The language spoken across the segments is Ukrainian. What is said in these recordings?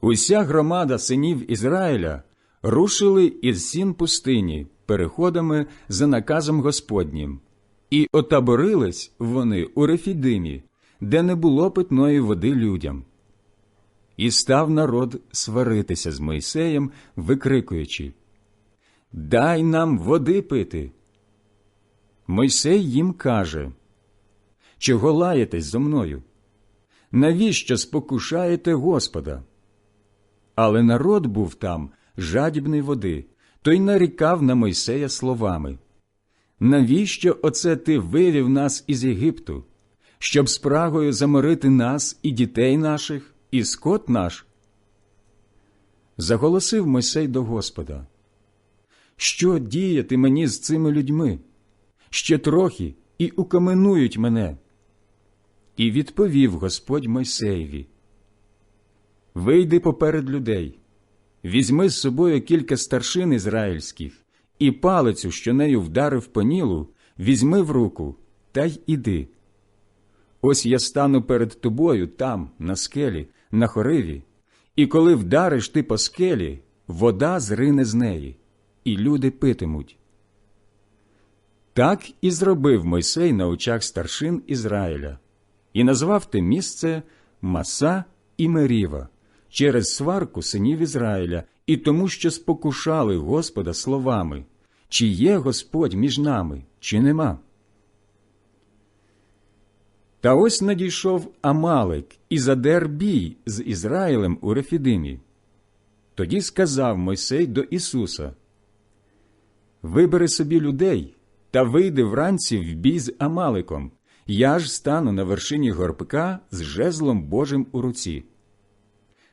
Уся громада синів Ізраїля рушили із сін пустині переходами за наказом Господнім, і отаборились вони у Рефідимі, де не було питної води людям. І став народ сваритися з Мойсеєм, викрикуючи Дай нам води пити. Мойсей їм каже Чого лаєтесь зо мною? Навіщо спокушаєте Господа? Але народ був там жадібний води, той нарікав на Мойсея словами Навіщо оце ти вивів нас із Єгипту, щоб спрагою заморити нас і дітей наших, і скот наш? Заголосив Мойсей до Господа. Що діяти мені з цими людьми? Ще трохи і укаменують мене. І відповів Господь Мойсеєві Вийди поперед людей, візьми з собою кілька старшин ізраїльських, і палицю, що нею вдарив по нілу, візьми в руку та й іди. Ось я стану перед тобою там, на скелі, на хориві, і коли вдариш ти по скелі, вода зрине з неї, і люди питимуть. Так і зробив Мойсей на очах старшин Ізраїля, і назвав те місце Маса і Меріва через сварку синів Ізраїля і тому, що спокушали Господа словами, чи є Господь між нами, чи нема. Та ось надійшов Амалик і задер бій з Ізраїлем у Рефідимі. Тоді сказав Мойсей до Ісуса Вибери собі людей та вийди вранці в бій з Амаликом. Я ж стану на вершині горбка з жезлом Божим у руці.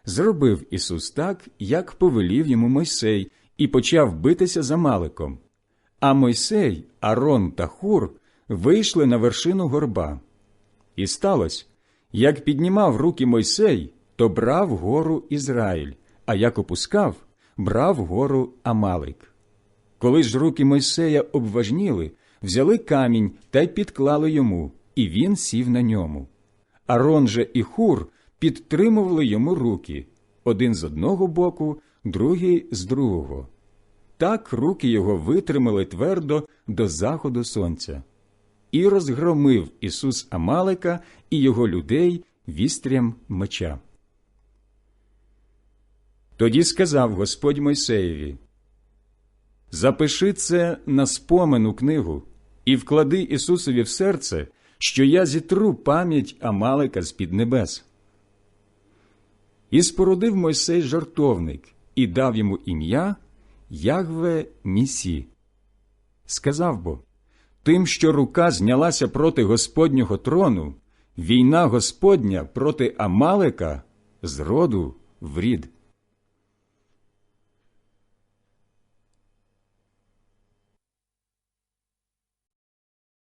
Зробив Ісус так, як повелів йому Мойсей, і почав битися за Маликом. А Мойсей, Арон та Хур вийшли на вершину горба. І сталося, як піднімав руки Мойсей, то брав гору Ізраїль, а як опускав, брав гору Амалик. Коли ж руки Мойсея обважніли, взяли камінь та й підклали йому, і він сів на ньому. Арон же і Хур підтримували йому руки один з одного боку, другий з другого. Так руки його витримали твердо до заходу сонця. І розгромив Ісус Амалика і його людей вістрям меча. Тоді сказав Господь Мойсеєві Запиши це на спомену книгу і вклади Ісусові в серце, що я зітру пам'ять Амалика з під небес. І спорудив Мойсей жартовник і дав йому ім'я Ягве Місі. Сказав бо тим, що рука знялася проти Господнього трону, війна Господня проти Амалика з роду в рід.